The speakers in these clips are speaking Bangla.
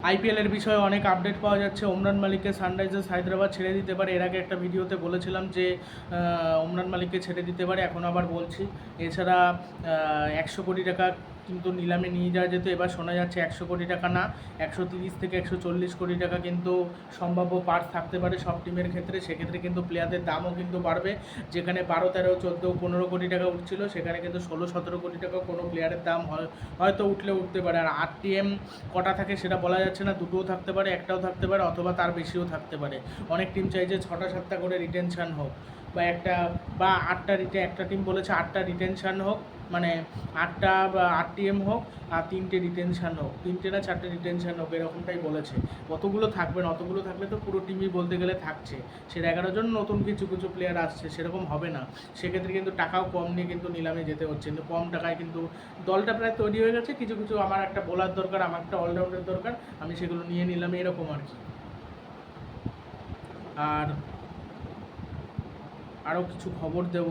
আইপিএলের বিষয়ে অনেক আপডেট পাওয়া যাচ্ছে। ওমরান মালিককে সানরাইজার্স হায়দ্রাবাদ ছেড়ে দিতে পারে। এর আগে একটা ভিডিওতে বলেছিলাম যে ওমরান মালিককে ছেড়ে দিতে পারে। এখন আবার বলছি। এছাড়া একশো কোটি টাকা কিন্তু নিলামে নিয়ে যাওয়া যেত। এবার শোনা যাচ্ছে একশো কোটি টাকা না, একশো তিরিশ থেকে একশো চল্লিশ কোটি টাকা কিন্তু সম্ভাব্য পার্স থাকতে পারে সব টিমের ক্ষেত্রে। সেক্ষেত্রে কিন্তু প্লেয়ারদের দামও কিন্তু বাড়বে। যেখানে বারো, তেরো, চোদ্দ, পনেরো কোটি টাকা উঠছিল, সেখানে কিন্তু ষোলো, সতেরো কোটি টাকা কোনো প্লেয়ারের দাম হয়, হয়তো উঠলে উঠতে পারে। আর আরটিএম কটা থাকে সেটা বলা যাচ্ছে না, দুটোও থাকতে পারে, একটাও থাকতে পারে, অথবা তার বেশিও থাকতে পারে। অনেক টিম চাই যে ছটা, সাতটা করে রিটেনশান হোক, বা একটা, বা আটটা রিটে একটা টিম বলেছে আটটা রিটেনশান হোক। মানে আটটা বা আরটিএম হোক আর তিনটে ডিটেনশান হোক, তিনটে না চারটে ডিটেনশান হোক, এরকমটাই বলেছে। অতগুলো থাকবে না অতগুলো থাকলে তো পুরো টিমই বলতে গেলে থাকছে। সেটা এগারো জন নতুন কিছু কিছু প্লেয়ার আসছে, সেরকম হবে না। সেক্ষেত্রে কিন্তু টাকাও কম নিয়ে কিন্তু নিলামে যেতে হচ্ছে। কিন্তু কম টাকায় কিন্তু দলটা প্রায় তৈরি হয়ে গেছে। কিছু কিছু আমার একটা বোলার দরকার, আমার একটা অলরাউন্ডার দরকার, আমি সেগুলো নিয়ে নিলাম, এরকম আর কি। আর আরও কিছু খবর দেব।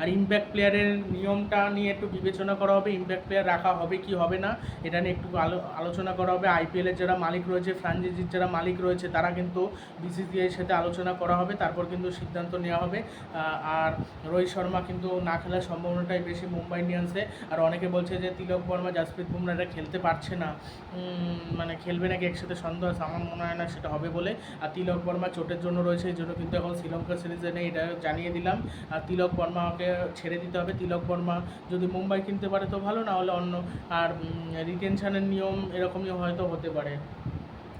আর ইম্প্যাক্ট প্লেয়ারের নিয়মটা নিয়ে একটু বিবেচনা করা হবে ইম্প্যাক্ট প্লেয়ার রাখা হবে কি হবে না, এটা নিয়ে একটু আলো, আলোচনা করা হবে। আইপিএলের যারা মালিক রয়েছে ফ্রাঞ্চাইজির যারা মালিক রয়েছে, তারা কিন্তু বিসিসিআইয়ের সাথে আলোচনা করা হবে, তারপর কিন্তু সিদ্ধান্ত নেওয়া হবে। আর রোহিত শর্মা কিন্তু না খেলার সম্ভাবনাটাই বেশি মুম্বাই ইন্ডিয়ান্সে। আর অনেকে বলছে যে, তিলক বর্মা, জাসপ্রীত বুমরারা খেলতে পারছে না। মানে খেলবে নাকি একসাথে সন্দেহ আছে আমার মনে হয় না সেটা হবে বলে। আর তিলক বর্মা চোটের জন্য রয়েছে, এই জন্য কিন্তু এখন শ্রীলঙ্কা সিরিজে নেই এটা জানিয়ে দিলাম। আর তিলক বর্মাকে ছেড়ে দিতে হবে তিলক বর্মা। যদি মুম্বাই কিনতে পারে তো ভালো, না হলে অন্য আর রিটেনশনের নিয়ম এরকমই হয়তো হতে পারে।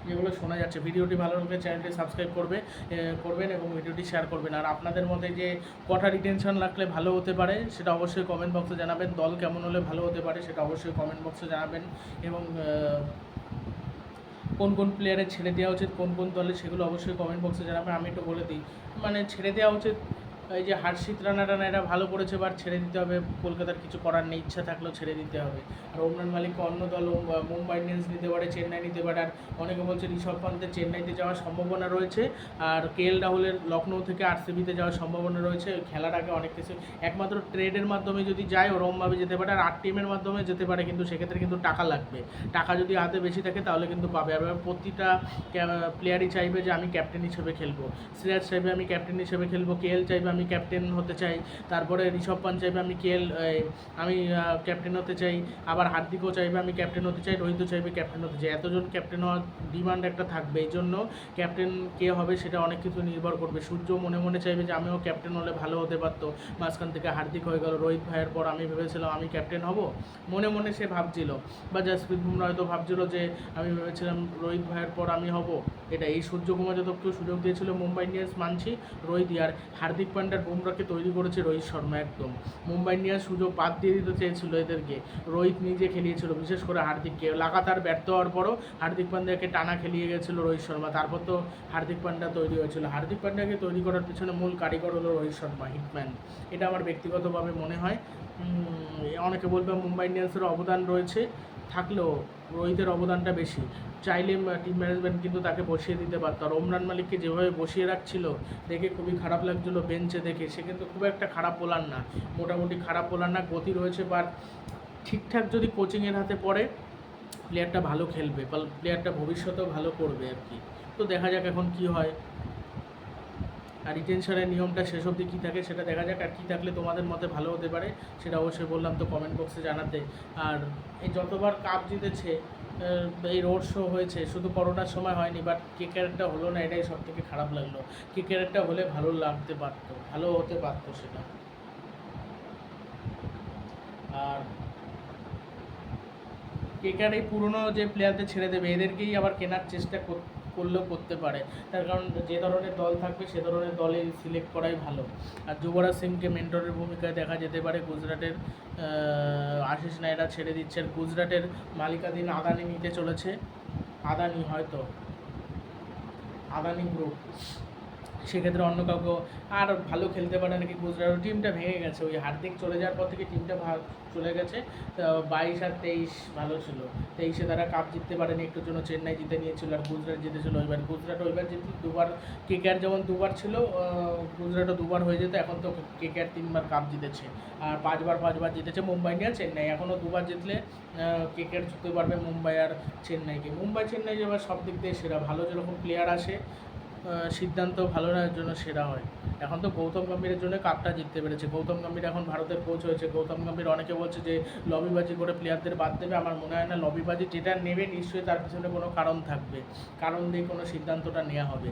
যেগুলো শোনা যাচ্ছে। ভিডিওটি ভালো লাগলে চ্যানেলটি সাবস্ক্রাইব করবে করবেন এবং ভিডিওটি শেয়ার করবেন। আর আপনাদের মধ্যে যে কটা রিটেনশন রাখলে ভালো হতে পারে সেটা অবশ্যই কমেন্ট বক্সে জানাবেন। দল কেমন হলে ভালো হতে পারে সেটা অবশ্যই কমেন্ট বক্সে জানাবেন এবং কোন কোন প্লেয়ারের ছেড়ে দেওয়া উচিত, কোন কোন দলে সেগুলো অবশ্যই কমেন্ট বক্সে জানাবেন। আমি একটু বলে দিই। মানে ছেড়ে দেওয়া উচিত এই যে হার্ষিত রানা টানা এরা ভালো করেছে বাট ছেড়ে দিতে হবে। কলকাতার কিছু করার নেই, ইচ্ছা থাকলেও ছেড়ে দিতে হবে। আর ওমরান মালিককে অন্য দল মুম্বাই ইন্ডিয়ান্স নিতে পারে, চেন্নাই নিতে পারে, আর অনেকে বলছে ঋষভ পান্তের চেন্নাইতে যাওয়ার সম্ভাবনা রয়েছে, আর কে এল রাহুলের লখনৌ থেকে আরসিবিতে যাওয়ার সম্ভাবনা রয়েছে। খেলার আগে অনেক কিছু, একমাত্র ট্রেডের মাধ্যমে যদি যায় ওরমভাবে যেতে পারে, আর আট টিমের মাধ্যমে যেতে পারে, কিন্তু সেক্ষেত্রে কিন্তু টাকা লাগবে। টাকা যদি হাতে বেশি থাকে, তাহলে কিন্তু পাবে। আর প্রতিটা প্লেয়ারই চাইবে যে আমি ক্যাপ্টেন হিসেবে খেলব। সিরাজ চাইবে আমি ক্যাপ্টেন হিসেবে খেলব, কে এল চাইবে আমি ক্যাপ্টেন হতে চাই। তারপরে ঋষভ পান চাইবে আমি কে আমি ক্যাপ্টেন হতে চাই। আবার হার্দিকও চাইবে আমি ক্যাপ্টেন হতে চাই। রোহিতও চাইবে ক্যাপ্টেন হতে চাই। এতজন ক্যাপ্টেন হওয়ার ডিমান্ড একটা থাকবে। এই জন্য ক্যাপ্টেন কে হবে সেটা অনেক কিছু নির্ভর করবে। সূর্য মনে মনে চাইবে যে আমিও ক্যাপ্টেন হলে ভালো হতে পারতো। মাঝখান থেকে হার্দিক হয়ে গেল, রোহিত ভাইয়ের পর আমি ভেবেছিলাম আমি ক্যাপ্টেন হব। মনে মনে সে ভাবছিল। বা জাসপ্রীত বুমরা হয়তো ভাবছিল যে আমি ভেবেছিলাম রোহিত ভাইয়ের পর আমি হব। এটা এই সূর্যকুমার যাদবকেও সুযোগ দিয়েছিল মুম্বাই ইন্ডিয়ান্স মানছি রোহিত। আর হার্দিক পান্ডার বুমরাকে তৈরি করেছে রোহিত শর্মা একদম। মুম্বাই ইন্ডিয়ান্স সুযোগ বাদ দিয়ে দিতে চেয়েছিল এদেরকে। রোহিত নিজে খেলিয়েছিল, বিশেষ করে হার্দিককে লাগাতার ব্যর্থ হওয়ার পরও হার্দিক পান্ডাকে টানা খেলিয়ে গেছিল রোহিত শর্মা। তারপর তো হার্দিক পান্ডা তৈরি হয়েছিল। হার্দিক পান্ডাকে তৈরি করার পিছনে মূল কারিগর হলো রোহিত শর্মা, হিটম্যান। এটা আমার ব্যক্তিগতভাবে মনে হয়। অনেকে বলবে মুম্বাই ইন্ডিয়ান্সের অবদান রয়েছে। থাকলেও রোহিতের অবদানটা বেশি। চাইলে টিম ম্যানেজমেন্ট কিন্তু তাকে বসিয়ে দিতে পারত। আর ওমরান মালিককে যেভাবে বসিয়ে রাখছিল, দেখে খুবই খারাপ লাগছিল বেঞ্চে দেখে। সে কিন্তু খুব একটা খারাপ বোলার না, মোটামুটি খারাপ বোলার না, গতি রয়েছে বাট ঠিকঠাক যদি কোচিংয়ের হাতে পড়ে প্লেয়ারটা ভালো খেলবে প্লেয়ারটা ভবিষ্যতেও ভালো করবে আর কি। তো দেখা যাক এখন কি হয়। রিটেনশনের নিয়মটা শেষ অবধি কী থাকে সেটা দেখা যাক আর কী থাকলে তোমাদের মতে ভালো হতে পারে সেটা অবশ্যই বললাম তো কমেন্ট বক্সে জানাতে। আর এই যতবার কাপ জিতেছে এই রোড শো হয়েছে, শুধু করোনার সময় হয়নি বাট কে ক্যারেটটা হলো না, এটাই সব থেকে খারাপ লাগল। কে ক্যারেটটা হলে ভালো লাগতে পারতো, ভালো হতে পারতো সেটা। আর কেকার এই পুরনো যে প্লেয়ারদের ছেড়ে দেবে, এদেরকেই আবার কেনার চেষ্টা কর- করলেও করতে পারে। তার কারণ যে ধরনের দল থাকবে, সে ধরনের দলে সিলেক্ট করাই ভালো। আর যুবরাজ সিংকে মেন্টরের ভূমিকায় দেখা যেতে পারে গুজরাটের আশিস নায়রা ছেড়ে দিচ্ছে। আর গুজরাটের মালিকাধীন আদানি নিতে চলেছে। আদানি হয়তো। আদানি গ্রুপ সেক্ষেত্রে অন্য কাউকে আর ভালো খেলতে পারে নাকি গুজরাট টিমটা ভেঙে গেছে। ওই হার্দিক চলে যাওয়ার পর থেকে টিমটা চলে গেছে। বাইশ আর তেইশ ভালো ছিল। তেইশে তারা কাপ জিততে পারেনি, একটুর জন্য চেন্নাই জিতে নিয়েছিল আর গুজরাট জিতেছিল ওইবার। গুজরাট ওইবার জিতল দুবার কেকেআর যেমন দুবার ছিল গুজরাটও দুবার হয়ে যেত, এখন তো কেকেআর তিনবার কাপ জিতেছে। আর পাঁচবার পাঁচবার জিতেছে মুম্বাই নিয়ে। চেন্নাই এখনও দুবার জিতলে কেকেআর জিততে পারবে মুম্বাই আর চেন্নাইকে। মুম্বাই চেন্নাই এবার সব দিক দিয়ে সেরা, ভালো যেরকম প্লেয়ার আসে সিদ্ধান্ত ভালো নেওয়ার জন্য সেরা হয়। এখন তো গৌতম গম্ভীরের জন্য কাপটা জিততে পেরেছে। গৌতম গম্ভীর এখন ভারতের কোচ হয়েছে। গৌতম গম্ভীর অনেকে বলছে যে, লবিবাজি করে প্লেয়ারদের বাদ দেবে। আমার মনে হয় না, লবিবাজি যেটা নেবে নিশ্চয়ই তার পিছনে কোনো কারণ থাকবে। কারণ দিয়ে কোনো সিদ্ধান্তটা নেওয়া হবে।